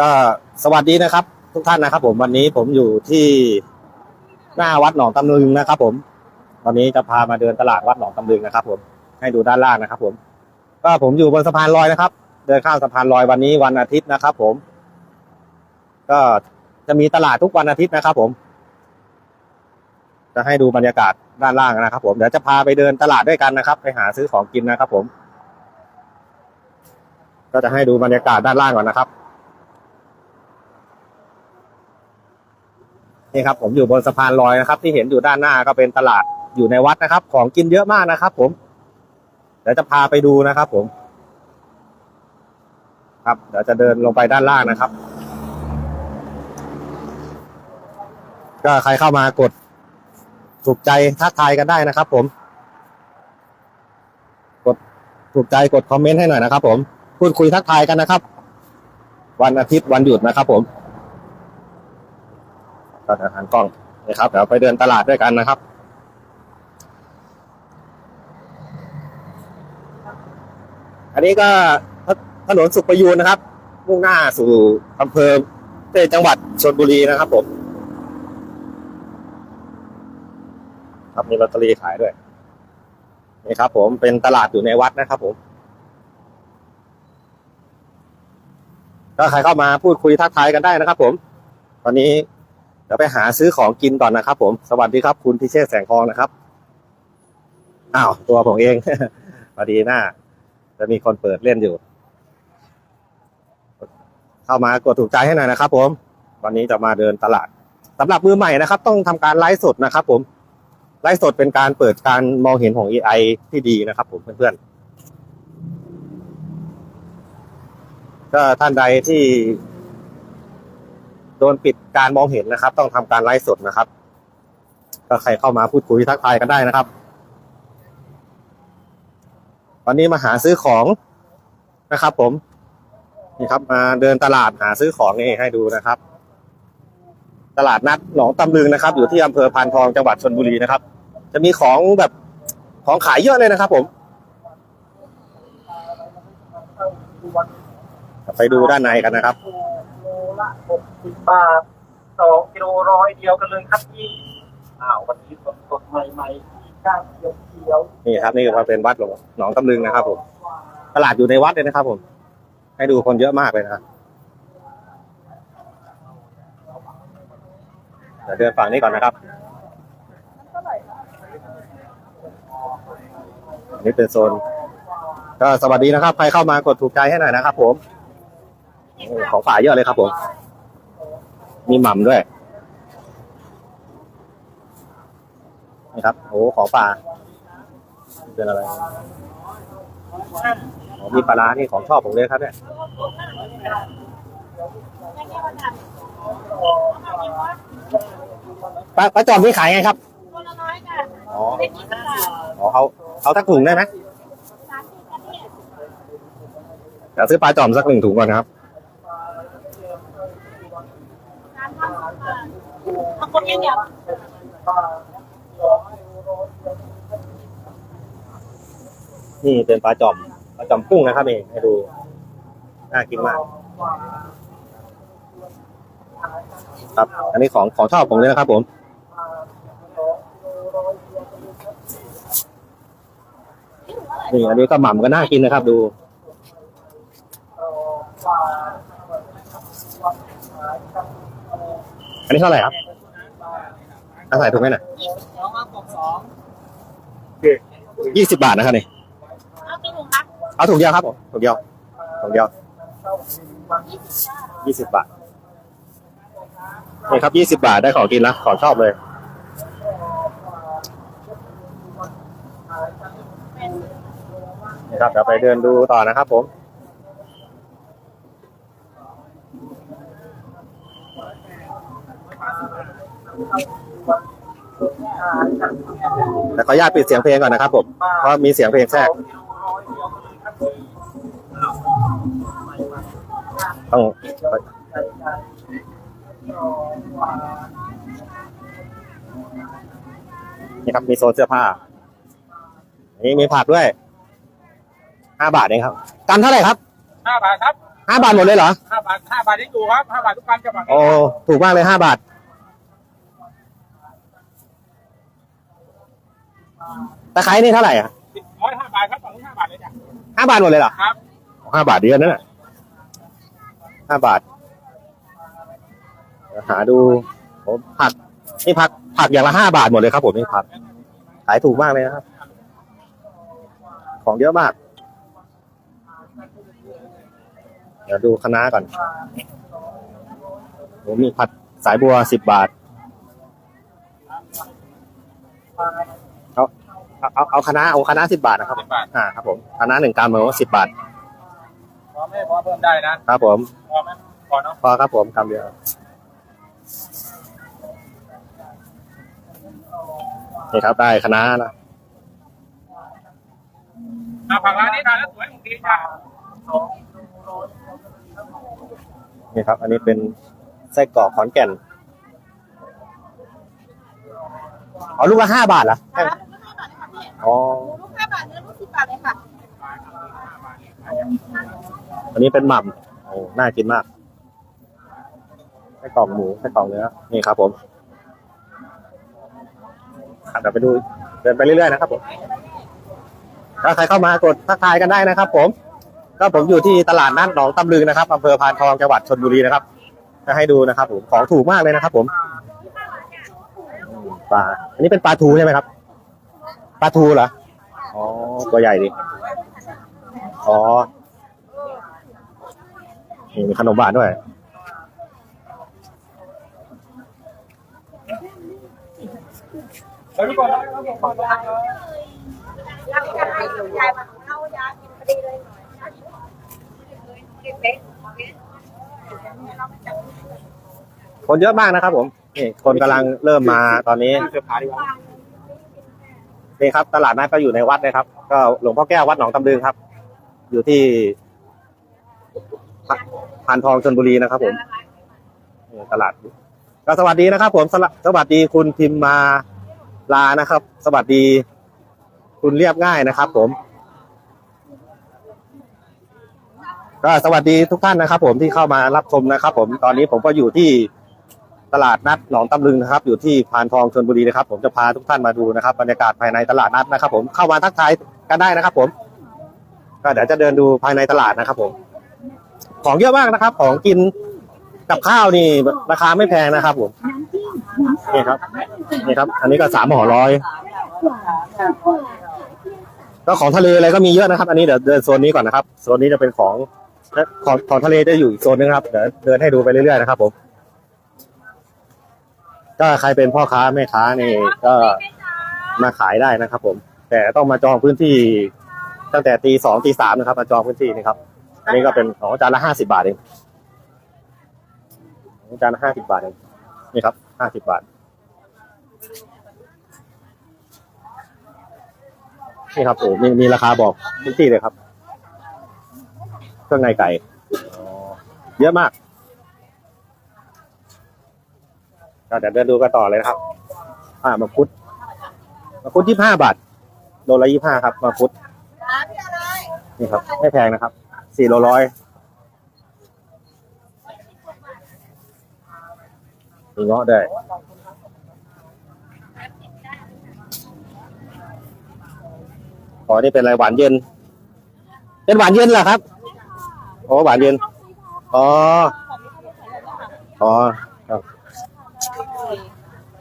ก็สวัสดีนะครับ ทุกท่านนะครับ ผมวันนี้ผมอยู่ที่หน้าวัดหนองตำลึงนะครับ ผม วันนี้จะพามาเดินตลาดวัดหนองตำลึงนะครับ ผมให้ดูด้านล่างนะครับ ผม ก็ผมอยู่บนสะพานลอยนะครับ เดินข้ามสะพานลอยวันนี้วันอาทิตย์นะครับ ผม ก็จะมีตลาดทุกวันอาทิตย์นะครับ ผม จะให้ดูบรรยากาศด้านล่างนะครับ ผมเดี๋ยวจะพาไปเดินตลาดด้วยกันนะครับ ไปหาซื้อของกินนะครับ ผม ก็จะให้ดูบรรยากาศด้านล่างก่อนนะครับ นี่ครับผมอยู่บนสะพานลอยนะครับ ที่เห็นอยู่ด้านหน้าก็เป็นตลาดอยู่ในวัดนะครับ ของกินเยอะมากนะครับ ผมเดี๋ยวจะพาไปดูนะครับ ผม ครับเดี๋ยวจะเดินลงไปด้านล่างนะครับ ก็ใครเข้ามากดถูกใจทักทายกันได้นะครับ ผม กดถูกใจกดคอมเมนต์ให้หน่อยนะครับ ผมพูดคุยทักทายกันนะครับ วันอาทิตย์วันหยุดนะครับ ผม ก็จะหันกล้องนะครับเดี๋ยวไปเดินตลาดด้วยกันนะครับ อันนี้ก็ถนนสุขประยูนนะครับ มุ่งหน้าสู่อำเภอเจังหวัดชลบุรีนะครับผม ครับมีลอตเตอรี่ขายด้วยนี่ครับ ผมเป็นตลาดอยู่ในวัดนะครับ ผมก็ใครเข้ามาพูดคุยทักทายกันได้นะครับ ผม ตอนนี้ ดี๋ยวไปหาซื้อของกินก่อนนะครับ ผม สวัสดีครับ คุณพิเชษแสงทองนะครับ อ้าว ตัวผมเองพอดีหน้า จะมีคนเปิดเล่นอยู่ เข้ามากดถูกใจให้หน่อยนะครับ ผม วันนี้จะมาเดินตลาดสำหรับมือใหม่นะครับ ต้องทำการไลฟ์สดนะครับ ผม ไลฟ์สดเป็นการเปิดการมองเห็นของ AI ที่ดีนะครับ ผมเพื่อนๆก็ท่านใดที่ โดนปิดการมองเห็นนะครับ ต้องทำการไลฟ์สดนะครับ ก็ใครเข้ามาพูดคุยทักทายกันได้นะครับ วันนี้มาหาซื้อของนะครับ ผมนี่ครับ มาเดินตลาดหาซื้อของนี่ให้ดูนะครับ ตลาดนัดหนองตำลึงนะครับ อยู่ที่อำเภอพานทองจังหวัดชลบุรีนะครับ จะมีของแบบของขายเยอะเลยนะครับ ผมไปดูด้านในกันนะครับ ลละหกสิบบาทสองกิโลร้อยเดียวกันเลยครับพี่อ้าววันนี้สดสดๆใหม่ๆที่ก้านเขียวเขียวนี่ครับนี่ก็เป็นวัดหลวงหนองตำลึงนะครับผมตลาดอยู่ในวัดเลยนะครับผม ให้ดูคนเยอะมากเลยนะครับเดี๋ยวเดินฝั่งนี้ก่อนนะครับอันนี่เป็นโซน ก็สวัสดีนะครับ ใครเข้ามากดถูกใจให้หน่อยนะครับผมโอ้ ของฝ่ายเยอะเลยครับผม มีหม่ำด้วยนี่ครับ โอ้ของป่าเป็นอะไรอ๋อมีปลาร้านี่ของชอบผมเลยครับเนี่ยปลาปลาจอมนี่ขายไงครับตัวละน้อยค่ะอ๋อเป็นยี่สิบบาทอ๋อเขาเขาสักถุงได้ไหมสามสิบกันเนี่ยเดี๋ยวซื้อปลาจอมสักหนึ่งถุงก่อนนะครับ สามพันสองบาทบาง คนยังเดียวนี่เป็นปลาจอมปลาจอมกุ้งนะครับนี่ให้ดูน่ากินมาก ครับ อันนี้ของของชอบผมเลยนะครับ ผม นี่อันนี้ก็หม่ำก็น่ากินนะครับ ดูอันนี้เท่าไหร่ครับ อาใส่ถุงไหมน่ะสองเอากบสองยี่สิบบาทนะครับนี่ เอากี่ถุงครับเอาถุงเดียวครับผมถุงเดียวถุงเดียวยี่สิบบาทยี่สิบบาทนี่ครับยี่สิบาทได้ของกินแล้วของชอบเลยเป็นนี่ครับเดี๋ยวไปเดินดูต่อนะครับผม แต่ขออนุญาตปิดเสียงเพลงก่อนนะครับผม เพราะมีเสียงเพลงแทรก ต้องนี่ครับมีโซนเสื้อผ้าอันนี้มีผักด้วย ห้าบาทเองครับกันเท่าไหร่ครับ ห้าบาทครับห้าบาทหมดเลยเหรอห้าบาทห้าบาทที่อยู่ครับห้าบาททุกการจะมาโอ้ ถูกมากเลยห้าบาท ตะไคร้นี่เท่าไหร่อะร้อยห้าบาทครับฝั่งนู้นห้าบาทเลยจ้ะห้าบาทหมดเลยเหรอครับห้าบาทเดียวนั่นแหละห้าบาท หาดูผมผักนี่ผักผักอย่างละห้าบาทหมดเลยครับ ผมนี่ผักขายถูกมากเลยนะครับ ของเยอะมาก เดี๋ยวดูคะน้าก่อนผมมีผัดสายบัวสิบบาท เอาเอาเอาเอาคะน้าเอาคะน้าสิบบาทนะครับ สิบบาท อ่าครับผมคะน้าหนึ่งกรัมเหมือนสิบบาทพอไม่พอเพิ่มได้นะครับผมพอไหมพอเนาะพอครับผมกรัมเดียวนี่ครับได้คะน้านะอะผักร้านนี้ทานแล้วสวยดีจ้ะนี่ครับ อันนี้เป็นไส้กรอกขอนแก่นอ๋อลูกละห้าบาทเหรอค่ะลูกห้า บาทเลยค่ะพี่อ๋อลูกห้าบาทเนื้อลูกสิบบาทเลยค่ะอันนี้เป็นหม่ำโอ้น่ากินมากไส้กรอกหมูไส้กรอกเนื้อ นี่ครับผมอะเดี๋ยวไปดู เดินไปเรื่อยๆนะครับผม ถ้าใครเข้ามากดทักทายกันได้นะครับ ผม ก็ผมอยู่ที่ตลาดนัดหนองตำลึงนะครับอำเภอพานทองจังหวัดชลบุรีนะครับ จะให้ดูนะครับ ผม ของถูกมากเลยนะครับ ผมอืมปลา อันนี้เป็นปลาทูใช่ไหมครับ ปลาทูเหรอ อ๋อ ตัวใหญ่ดิ อ๋อ นี่มีขนมหวานด้วยเดี๋ยวพี่ก่อนนะคนเยอะมากนะครับผม นี่คนกำลังเริ่มมาตอนนี้ เสื้อผ้าดีกว่า นี่ครับ ตลาดนัดก็อยู่ในวัดนะครับ ก็หลวงพ่อแก้ววัดหนองตำลึงครับ อยู่ที่พานทองชนบุรีนะครับ ผมตลาดก็สวัสดีนะครับ ผมสสวัสดีคุณพิมมาลานะครับ สวัสดี คุณเรียบง่ายนะครับ ผม ก็สวัสดีทุกท่านนะครับ ผมที่เข้ามารับชมนะครับ ผมตอนนี้ผมก็อยู่ที่ ตลาดนัดหนองตำลึงนะครับ อยู่ที่พานทองชนบุรีนะครับ ผมจะพาทุกท่านมาดูนะครับบรรยากาศภายในตลาดนัดนะครับ ผมเข้ามาทักทายกันได้นะครับ ผมก็เดี๋ยวจะเดินดูภายในตลาดนะครับ ผม ของเยอะมากนะครับ ของกินกับข้าวนี่ราคาไม่แพงนะครับ ผมนี่ครับนี่ครับ อันนี้ก็สามห่อร้อยก็ของทะเลอะไรก็มีเยอะนะครับ อันนี้เดี๋ยวเดินโซนนี้ก่อนนะครับโซนนี้จะเป็นของของของทะเลจะอยู่อีกโซนนึงครับเดี๋ยวเดินให้ดูไปเรื่อยๆนะครับ ผม ก็ใครเป็นพ่อค้าแม่ค้านี่ก็มาขายได้นะครับ ผม แต่ต้องมาจองพื้นที่ ตั้งแต่ตีสองตีสามนะครับ มาจองพื้นที่นี่ครับ อันนี้ก็เป็นของจานละห้าสิบาทเองของจานละห้าสิบาทเองนี่ครับห้าสิบาทนี่ครับโอ้มีมีราคาบอกทุกที่เลยครับ เครื่องในไก่เยอะมาก ก็เดี๋ยวเดินดูกันต่อเลยนะครับ อ่ามาคุดมาคุดยี่ห้าบาทโลละยี่ห้าครับมาคุดนี่ครับ ไม่แพงนะครับสี่โลร้อยมีเงาะด้วยอ๋อนี่เป็นอะไรหวานเย็น เป็นหวานเย็นเหรอครับ โอ้หวานเย็น อ๋อ อ๋อ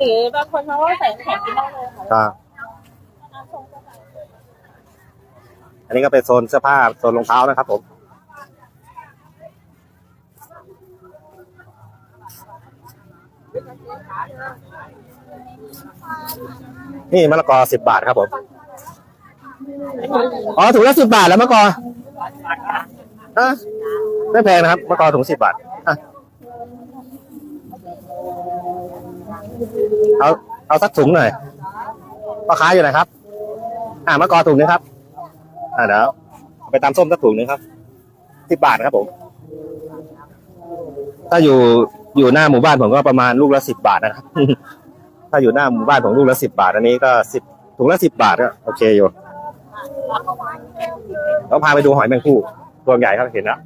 หรือบางคนเขาก็ใส่แข็งกินได้เลยค่ะครับอันนี้ก็เป็นโซนเสื้อผ้าโซนรองเท้านะครับผม นี่มะละกอสิบบาทครับผม อ๋อถุงละสิบบาทแล้วมะละกออะไม่แพงนะครับมะละกอถุงสิบบาทอะ เอาเอาสักถุงหน่อยพ่อค้าอยู่ไหนครับ อ่ามะกอถุงนึงครับ อ่าเดี๋ยวไปตามส้มสักถุงนึงครับสิบบาทนะครับผม ถ้าอยู่อยู่หน้าหมู่บ้านผมก็ประมาณลูกละสิบบาทนะครับ ถ้าอยู่หน้าหมู่บ้านผมลูกละสิบบาท อันนี้ก็สิบถุงละสิบบาทก็โอเคอยู่ต้องพาไปดูหอยแมงคู่ตัวใหญ่ครับเห็นแล้ว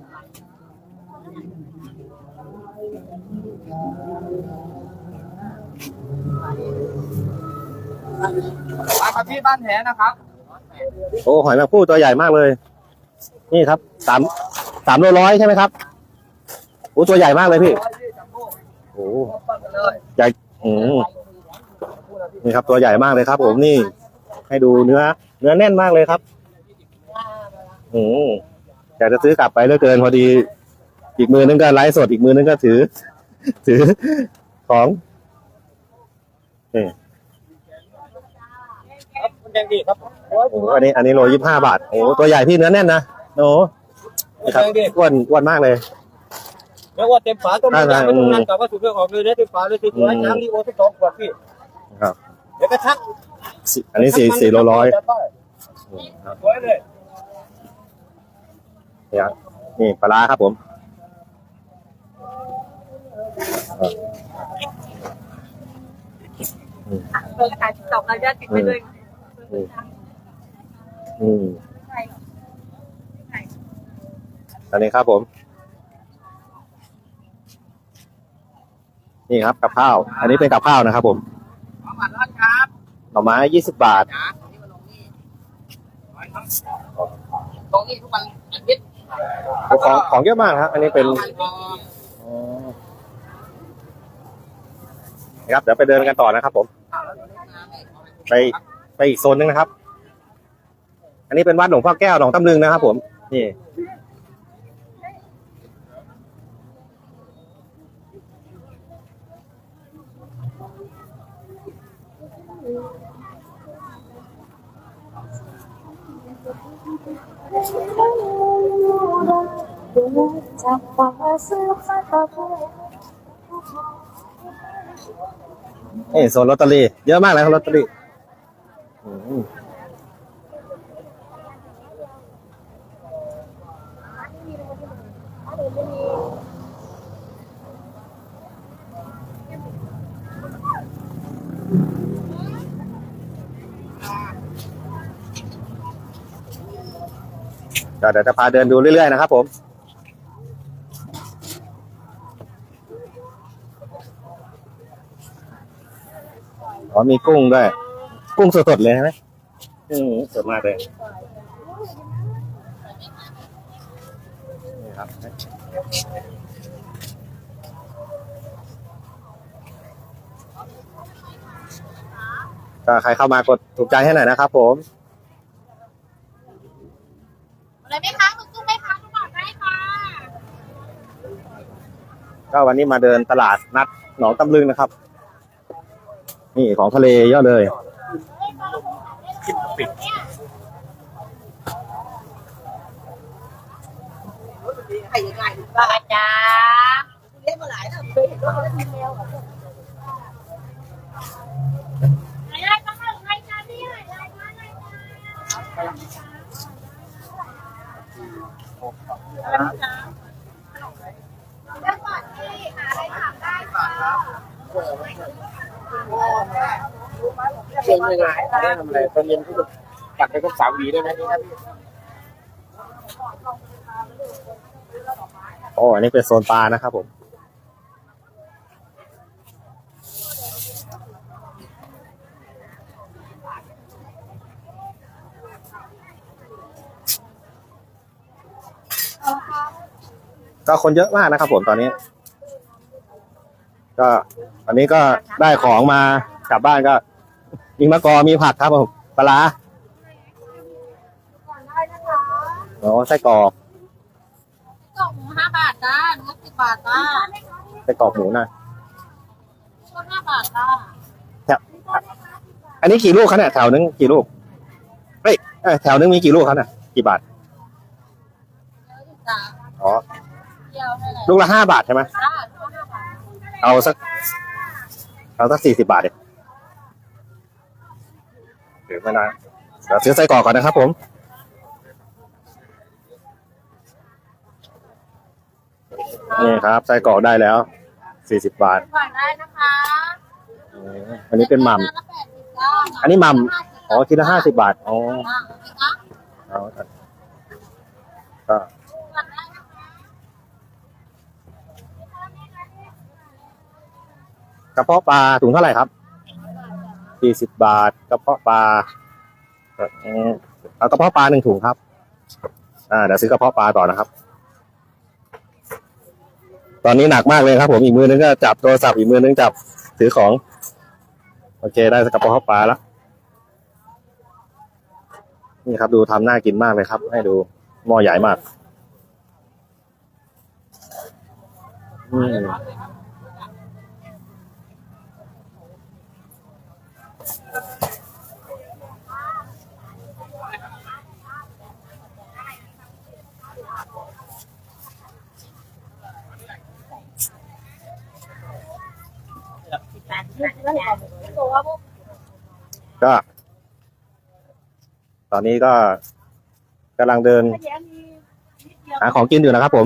มาครับที่บ้านแหนะครับ โอ้หอยแมงผู้ตัวใหญ่มากเลย นี่ครับสามสามโลร้อยใช่ไหมครับโอ้ตัวใหญ่มากเลยพี่โอ้ใหญ่อืมนี่ครับตัวใหญ่มากเลยครับ ผมนี่ให้ดูเนื้อ เนื้อแน่นมากเลยครับอืมอยากจะซื้อกลับไปเหลือเกินพอดี อีกมือนึงก็ไลฟ์สดอีกมือนึงก็ถือ ถือของนี่ บคุณยังดีครับโอ้อันนี้อันนี้โลยี่ห้าบาทโอ้ตัวใหญ่พี่เนื้อแน่นนะโอ้นี่ครับอ้วนอ้วนมากเลยเรียกว่าเต็มฝาต้มได้ยำได้ไม่ต้องนั่งกับว่าสุดเรื่องออกเลยนะเต็มฝาเลยสวยๆน้ำดีโอทุกสองขวดพี่ครับเดี๋ยวก็ชักสิอันนี้สี่สี่โลร้อยสวยเลยนี่ครับนี่ปลาร้าครับผมเบอร์กระต่ายตกเราจะติดไปด้วย อืมอันนี้ครับผม นี่ครับกับข้าว อันนี้เป็นกับข้าวนะครับ ผมขอบัตรร้อนครับหน่อไม้ยี่สิบบาทจ๋าตรงนี้มาลงนี่ตรงนี้ทุกวันอาทิตย์ของของเยอะมากครับ อันนี้เป็นวันทองอ๋อนะครับเดี๋ยวไปเดินกันต่อนะครับผม ไป ไปอีกโซนหนึงนะครับ อันนี้เป็นวัดหลวงพ่อแก้วหนองตำลึงนะครับ ผม นี่นี่โซนลอตเตอรี่เยอะมากเลยครับลอตเตอรี่ เดี๋ยวจะพาเดินดูเรื่อยๆนะครับผมอ๋อมีกุ้งด้วย กุ้งสดๆเลยใช่ไหมอืมสดมากเลยนี่ครับก็ใครเข้ามากดถูกใจให้หน่อยนะครับผม อะไรไหมคะคุณกุ้งไหมคะทุกคนได้ค่ะก็วันนี้มาเดินตลาดนัดหนองตำลึงนะครับ นี่ของทะเลเยอะเลย ใครยังไงบ้าจ้าเรียกมาหลายแล้วเคยเห็นว่าเขาเล่นแมวอะไรก็ให้ใครจ้าที่ไหนอะไรมาอะไรจ้าแล้วก่อนที่หาอะไรถามได้ค่ะ ชิญเลยนะได้ทำอะไรตอนเย็นก็ตัดไปก็สามหวีได้ไหมนี่ครับโอ้อันนี้เป็นโซนปลานะครับผมก็คนเยอะมากนะครับผมตอนนี้ ก็อันนี้ก็ได้ของมา กลับบ้านก็มีมะกอมีผักครับผมปลาร้าก่อนได้นะคะอ๋อไส้กรอกกล่องห้าบาทจ้าเนื้อสิบบาทจ้าไส้กรอกหมูนะก็ห้าบาทจ้าอันนี้กี่ลูกครับเนี่ยแถวนึงกี่ลูกเฮ้ยเอ้ยแถวนึงมีกี่ลูกครับเนี่ยกี่บาทเนื้อสิบจ้าอ๋อเดียวให้เลยลูกละห้าบาทใช่ไหมจ้าทุกห้าบาทเอาสักเอาสักสี่สิบาทเอง เดี๋ยวไม่นานเดี๋ยวซื้อไส้กรอกก่อนนะครับ ผมนี่ครับไส้กรอกได้แล้วสี่สิบบาทก่อนได้นะคะอืมอันนี้เป็นหม่ำ อันนี้หม่ำ อ๋อคิดละห้าสิบาท อ๋อเอาครับก็กระเพาะปลาถุงเท่าไหร่ครับ สี่สิบบาทกระเพาะปลาเออเอากระเพาะปลาหนึ่งถุงครับอ่าเดี๋ยวซื้อกระเพาะปลาต่อนะครับ ตอนนี้หนักมากเลยครับ ผมอีกมือนึงก็จับโทรศัพท์อีกมือนึงจับถือของ โอเคได้กระเพาะปลาแล้วนี่ครับ ดูทำน่ากินมากเลยครับ ให้ดูหม้อใหญ่มาก อืม ก็ ตอนนี้ก็กำลังเดิน หาของกินอยู่นะครับผม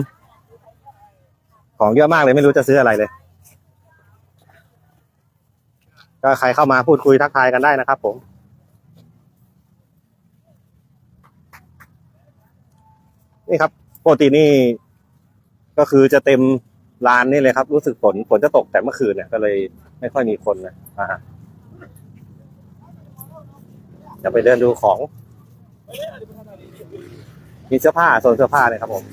ของเยอะมากเลยไม่รู้จะซื้ออะไรเลย ก็ใครเข้ามาพูดคุยทักทายกันได้นะครับผมนี่ครับปกตินี่ก็คือจะเต็ม ลานนี่เลยครับ รู้สึกฝนฝนจะตกแต่เมื่อคืนเนี่ยก็เลยไม่ค่อยมีคนนะอ่าจะไปเดินดูของ มีเสื้อผ้าโซนเสื้อผ้าเนี่ยครับผม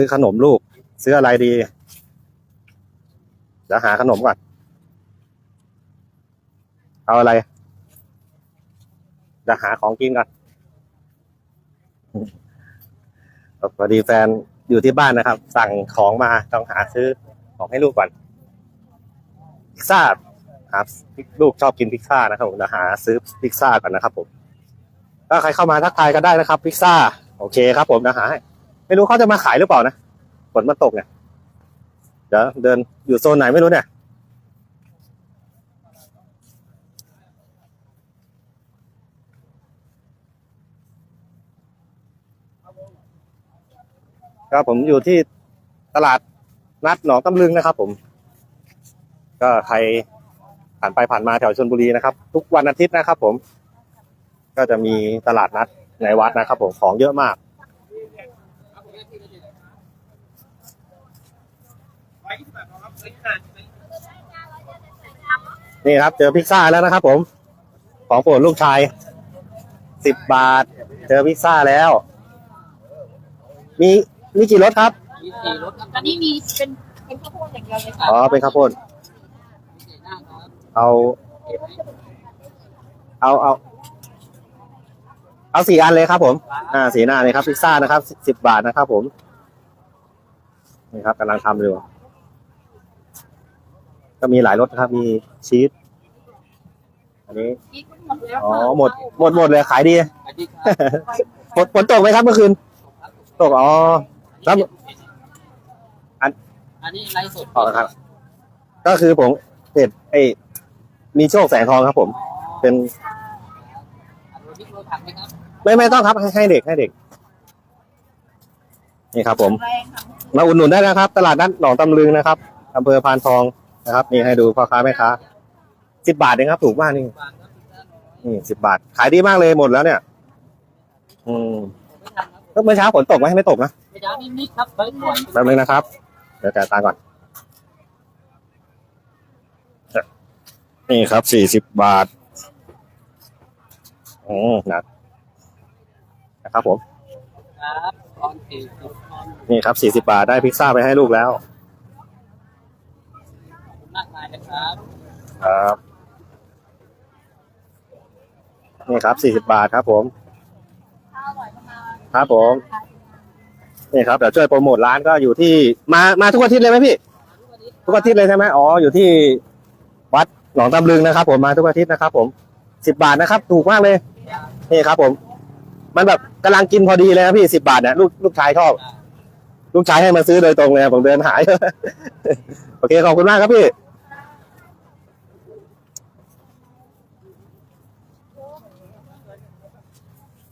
ซื้อขนมลูก ซื้ออะไรดีเดี๋ยวหาขนมก่อน เอาอะไรจะหาของกินก่อนพอดีแฟนอยู่ที่บ้านนะครับ สั่งของมาต้องหาซื้อของให้ลูกก่อนพิซซ่าครับลูกชอบกินพิซซ่านะครับผมจะหาซื้อพิซซ่าก่อนนะครับผมถ้าใครเข้ามาทักทายกันได้นะครับพิซซ่า โอเคครับผมจะหาให้ ไม่รู้เขาจะมาขายหรือเปล่านะฝนมันตกเนี่ยเดี๋ยวเดินอยู่โซนไหนไม่รู้เนี่ยก็ผมอยู่ที่ตลาดนัดหนองตำลึงนะครับ ผม ก็ใครผ่านไปผ่านมาแถวชลบุรีนะครับ ทุกวันอาทิตย์นะครับ ผม ก็จะมีตลาดนัดในวัดนะครับ ผมของเยอะมาก นี่ครับ เจอพิซซ่าแล้วนะครับผม ของโปรดลูกชายสิบบาท เจอพิซซ่าแล้ว มีมีกี่รสครับมีสี่รถครับตอนนี้มีเป็นเป็นข้าวโพดอย่างเดียวเลยค่ะอ๋อเป็นข้าวโพดสี่หน้าครับเอา เอาเอา เอาสี่อันเลยครับผม อ่าสีหน้าเลยครับพิซซ่านะครับสิบบาทนะครับผมนี่ครับกำลังทำอยู่ ก็มีหลายรสนะครับ มีชีสอันนี้กินหมดแล้วอ๋อหมดหมดหมดเลยขายดีสวัสดีครับฝนฝนตกไหมครับเมื่อคืน ตกอ๋อแล้วอันนี้ไลฟ์สดออกแล้วครับ ก็คือผมเพจไอ้มีโชคแสงทองครับ ผม เป็นอันนี้โรถังไหมครับไม่ไม่ต้องครับให้ให้เด็กให้เด็กนี่ครับ ผมแรงค่ะมาอุดหนุนได้นะครับ ตลาดนัดหนองตำลึงนะครับอำเภอพานทอง นะครับ นี่ให้ดูพ่อค้าแม่ค้าสิบบาทเองครับถูกมากนี่บางครับพิซซ่าน้อยนี่สิบบาท ขายดีมากเลยหมดแล้วเนี่ย อืมไม่ทันครับก็เมื่อเช้าฝนตกไหมไม่ตกนะไม่ได้นิดๆครับเบิ้ลหน่อยแป๊บนึงนะครับ เดี๋ยวจ่ายตังค์ก่อน นี่ครับสี่สิบบาทอืมหนักนะครับผมครับตอนสี่สิบตอนนี่ครับสี่สิบาทได้พิซซ่าไปให้ลูกแล้ว มากมายนะ ครับครับนี่ครับสี่สิบาทครับ ผมครับผมนี่ครับเดี๋ยวช่วยโปรโมทร้านก็อยู่ที่มามาทุกอาทิตย์เลยไหมพี่ ทุกอาทิตย์เลยใช่ไหมอ๋ออยู่ที่วัดหนองตำลึงนะครับ ผมมาทุกอาทิตย์นะครับ ผมสิบบาทนะครับ ถูกมากเลยนี่ครับ ผม มันแบบกำลังกินพอดีเลยนะพี่สิบาทเนี่ยลูกลูกชายชอบลูกชายให้มาซื้อโดยตรงเลยผมเดินหาย โอเคขอบคุณมากครับพี่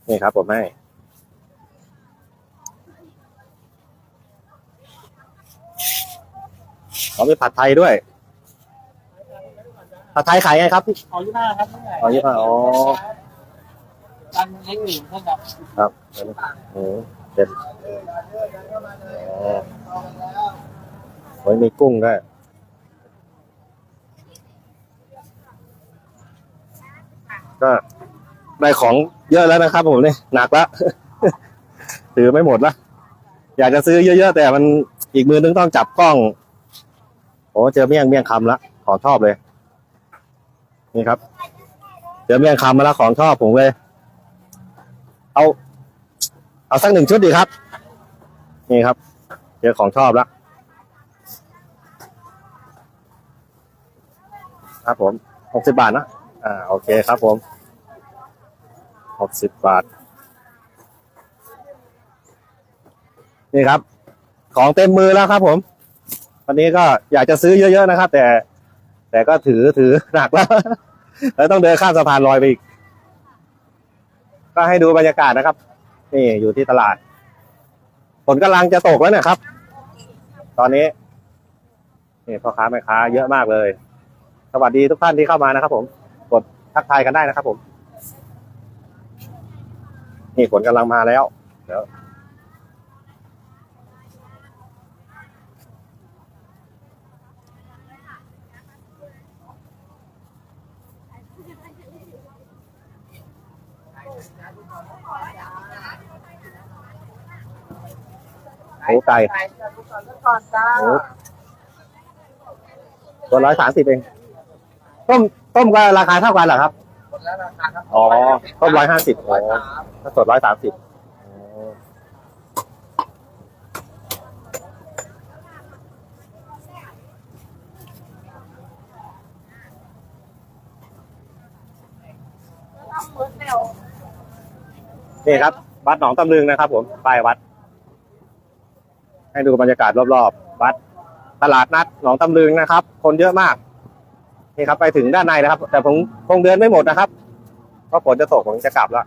นี่ครับผมให้อ๋อมีผัดไทยด้วย ผัดไทยขายไงครับพี่ขอยี่ห้าครับอ๋อยี่ห้าอ๋อตันเล็กหนึ่งเท่ากับครับโอ้เด็ดอ๋อโอ้ยมีกุ้งด้วยก็ ได้ของเยอะแล้วนะครับ ผมนี่หนักแล้วถือไม่หมดละอยากจะซื้อเยอะๆแต่มันอีกมือนึงต้องจับกล้องโอ้เจอเมี่ยงเมี่ยงคำละของชอบเลย นี่ครับ เจอเมี่ยงคำมาแล้วของชอบผมเลย เอา เอาสักหนึ่งชุดดีครับ นี่ครับ เจอของชอบแล้วครับผมหกสิบบาทนะอ่าโอเคครับผม หกสิบบาท นี่ครับ ของเต็มมือแล้วครับผม วันนี้ก็อยากจะซื้อเยอะๆนะครับ แต่ แต่ก็ถือถือหนักแล้ว แล้วต้องเดินข้ามสะพานลอยไปอีก ก็ให้ดูบรรยากาศนะครับ นี่อยู่ที่ตลาดฝนกำลังจะตกแล้วนะครับ ตอนนี้นี่พ่อค้าแม่ค้าเยอะมากเลย สวัสดีทุกท่านที่เข้ามานะครับผม กดทักทายกันได้นะครับผม นี่ฝนกำลังมาแล้วเดี๋ยวโอ้ไก่ก่อนจ้าโอ้ตัวร้อยสามสิบเอง ต้ม ต้มก็ราคาเท่ากันเหรอครับหม ดแล้วราคาครับอ๋อต้มร้อยห้าสิบอ๋อถ้าสดร้อยสามสิบนี่ครับ วัดหนองตำลึงนะครับ ผมป้ายวัด ให้ดูบรรยากาศรอบๆวัด ตลาดนัดหนองตำลึงนะครับ คนเยอะมาก นี่ครับไปถึงด้านในนะครับ แต่ผมคงเดินไม่หมดนะครับเพราะฝนจะตกผมจะกลับแล้ว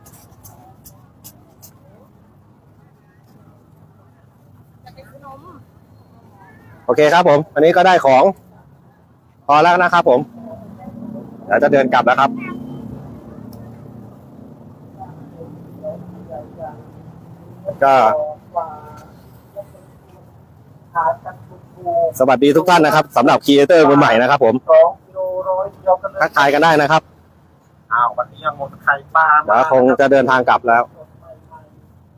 โอเคครับผมอันนี้ก็ได้ของ พอแล้วนะครับผมเดี๋ยวจะเดินกลับแล้วครับ ก็สวัสดีทุกท่านนะครับสำหรับครีเอเตอร์คนใหม่นะครับผม ทักทายกันได้นะครับอ้าววันนี้ยังหมดไข่ปลาเดี๋ยวคงจะเดินทางกลับแล้ว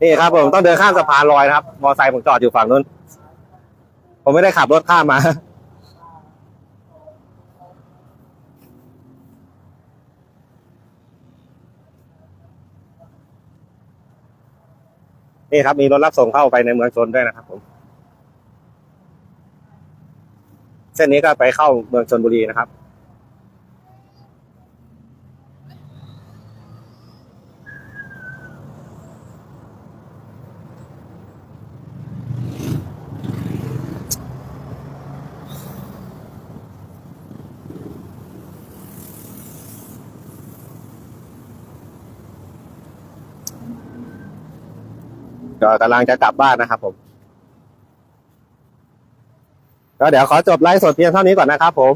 นี่ครับผมต้องเดินข้ามสะพานลอยนะครับ มอไซค์ผมจอดอยู่ฝั่งนู้น ผมไม่ได้ขับรถข้ามมานี่ครับมีรถรับส่งเข้าไปในเมืองชนด้วยนะครับผม เส้นนี้ก็ไปเข้าเมืองชนบุรีนะครับ กำลังจะกลับบ้านนะครับ ผม ก็เดี๋ยวขอจบไลฟ์สดเพียงเท่านี้ก่อนนะครับผม